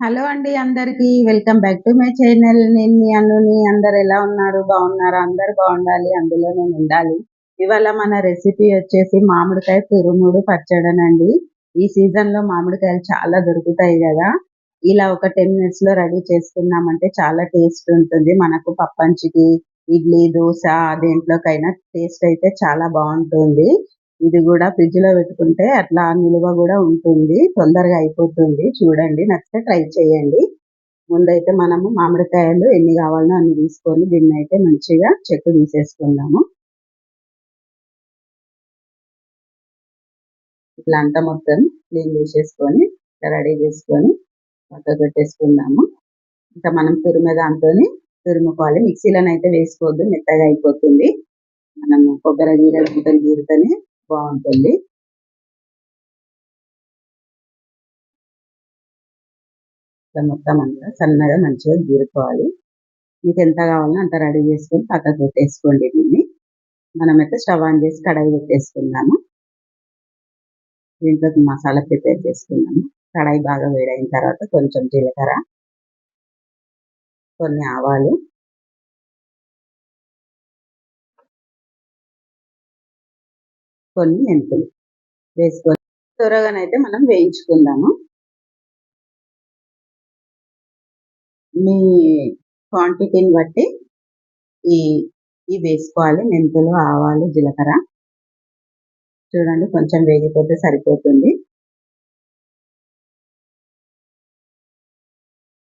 Hello అండి అందరికి welcome back to my channel. నేను మీ అన్నుని అందరు ఎలా ఉన్నారు? బాగున్నారా? అందరు బాగుండాలి. అందులో నేను ఉండాలి. ఇవాళ మన రెసిపీ వచ్చేసి మామిడికాయ తురుముడు పచ్చడనండి. ఈ సీజన్లో మామిడికాయలు చాలా దొరుకుతాయి కదా. ఇలా ఒక టెన్ మినిట్స్లో రెడీ చేసుకున్నామంటే చాలా టేస్ట్ ఉంటుంది. మనకు పప్పంచికి ఇడ్లీ దోశ దేంట్లోకైనా టేస్ట్ అయితే చాలా బాగుంటుంది. ఇది కూడా ఫ్రిడ్జ్లో పెట్టుకుంటే అట్లా నిలువ కూడా ఉంటుంది. తొందరగా అయిపోతుంది. చూడండి నచ్చితే ట్రై చేయండి. ముందైతే మనము మామిడికాయలు ఎన్ని కావాలో అన్ని తీసుకొని దీన్ని అయితే మంచిగా చెక్కు తీసేసుకుందాము. ఇట్లా అంతా మొత్తం క్లీన్ చేసేసుకొని రెడీ చేసుకొని పక్క పెట్టేసుకుందాము. ఇంకా మనం తురిమే దాంతో తురుముకోవాలి. మిక్సీలోనైతే అయితే వేసుకోవద్దు మెత్తగా అయిపోతుంది. మనము కొబ్బరి గీర గీరుతనే బాగుంటుంది. మొత్తం అంతా సన్నగా మంచిగా గీరుకోవాలి. మీకు ఎంత కావాలో అంత రెడీ చేసుకొని పక్కకు పెట్టేసుకోండి దీన్ని. మనమైతే స్టవ్ ఆన్ చేసి కడాయి పెట్టేసుకుందాము. దీంట్లోకి మసాలా ప్రిపేర్ చేసుకుందాము. కడాయి బాగా వేడైన తర్వాత కొంచెం జీలకర్ర కొన్ని ఆవాలు కొన్ని మెంతులు. వేసుకొని త్వరగానైతే మనం వేయించుకుందాము. మీ క్వాంటిటీని బట్టి ఈ ఇవి వేసుకోవాలి. మెంతులు ఆవాలు జీలకర్ర. చూడండి కొంచెం వేగిపోతే సరిపోతుంది.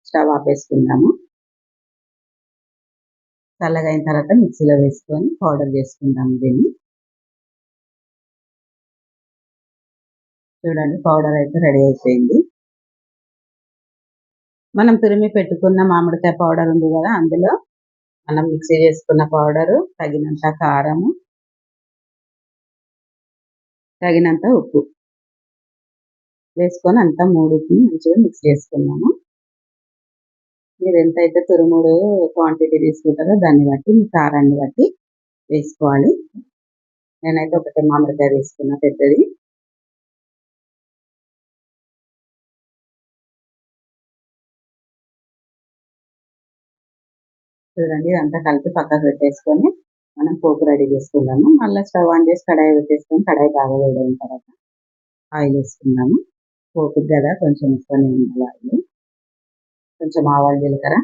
స్టవ్ ఆపేసుకుందాము. చల్లగా అయిన తర్వాత మిక్సీలో వేసుకొని పౌడర్ చేసుకుందాము దీన్ని. చూడండి పౌడర్ అయితే రెడీ అయిపోయింది. మనం తురిమి పెట్టుకున్న మామిడికాయ పౌడర్ ఉంది కదా అందులో మనం మిక్సీ చేసుకున్న పౌడరు తగినంత కారము తగినంత ఉప్పు వేసుకొని అంతా మూడుకి మంచిగా మిక్స్ చేసుకున్నాము. మీరు ఎంత అయితే తురుముడు క్వాంటిటీ తీసుకుంటారో దాన్ని బట్టి మీ కారాన్ని బట్టి వేసుకోవాలి. నేనైతే ఒకటి మామిడికాయ వేసుకున్న పెద్దది. చూడండి ఇదంతా కలిపి పక్కకు పెట్టేసుకొని మనం పోపు రెడీ చేసుకుందాము. మళ్ళీ స్టవ్ ఆన్ చేసి కడాయి పెట్టేసుకొని కడాయి బాగా వేడైన తర్వాత ఆయిల్ వేసుకుందాము. పోపు కదా కొంచెం ఇసుకొని ఉండాలి ఆయిల్. కొంచెం ఆవాలు జీలకర్ర.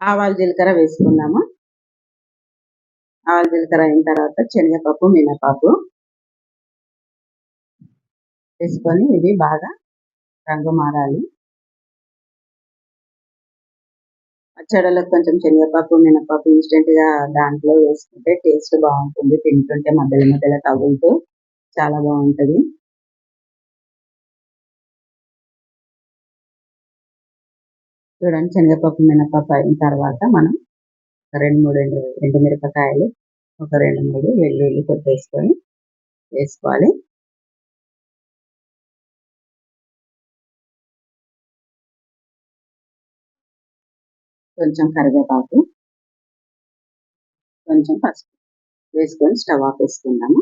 ఆవాలు జీలకర్ర వేసుకుందాము. ఆవాలు జీలకర్ర అయిన తర్వాత శనగపప్పు మినపప్పు వేసుకొని ఇవి బాగా రంగు మారాలి పచ్చడిలో కొంచెం శనగపప్పు మినపప్పు ఇన్స్టెంట్గా దాంట్లో వేసుకుంటే టేస్ట్ బాగుంటుంది. తింటుంటే మధ్యలో మధ్యలో తగులుతూ చాలా బాగుంటుంది. చూడండి శనగపప్పు మినపప్పు అయిన తర్వాత మనం రెండు మూడు ఎండు ఎండుమిరపకాయలు ఒక రెండు మూడు వెల్లుల్లి కొట్టేసుకొని వేసుకోవాలి. కొంచెం కరివేపాకు కొంచెం పసుపు వేసుకొని స్టవ్ ఆపేసుకుందాము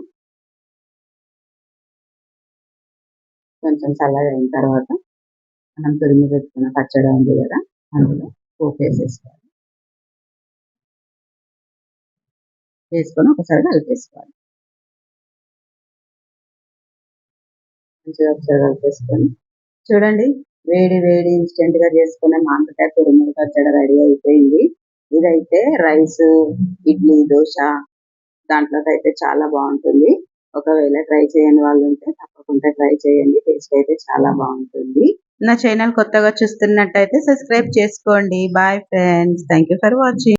కొంచెం చల్లగా అయిన తర్వాత మనం తురిమి పెట్టుకున్న పచ్చడి ఉంది కదా అందులో పోపు వేసేసుకోవాలి. వేసుకొని ఒకసారి కలిపేసుకోవాలి. మంచిగా ఒకసారి కలిపేసుకొని చూడండి వేడి వేడి ఇన్స్టెంట్గా చేసుకునే మామిడికాయ తురుముడు పచ్చడి రెడీ అయిపోయింది. ఇదైతే రైస్ ఇడ్లీ దోశ దాంట్లోకి అయితే చాలా బాగుంటుంది. ఒకవేళ ట్రై చేయని వాళ్ళు ఉంటే తప్పకుండా ట్రై చేయండి. టేస్ట్ అయితే చాలా బాగుంటుంది. నా ఛానల్ కొత్తగా చూస్తున్నట్టయితే సబ్స్క్రైబ్ చేసుకోండి. Bye friends. Thank for watching.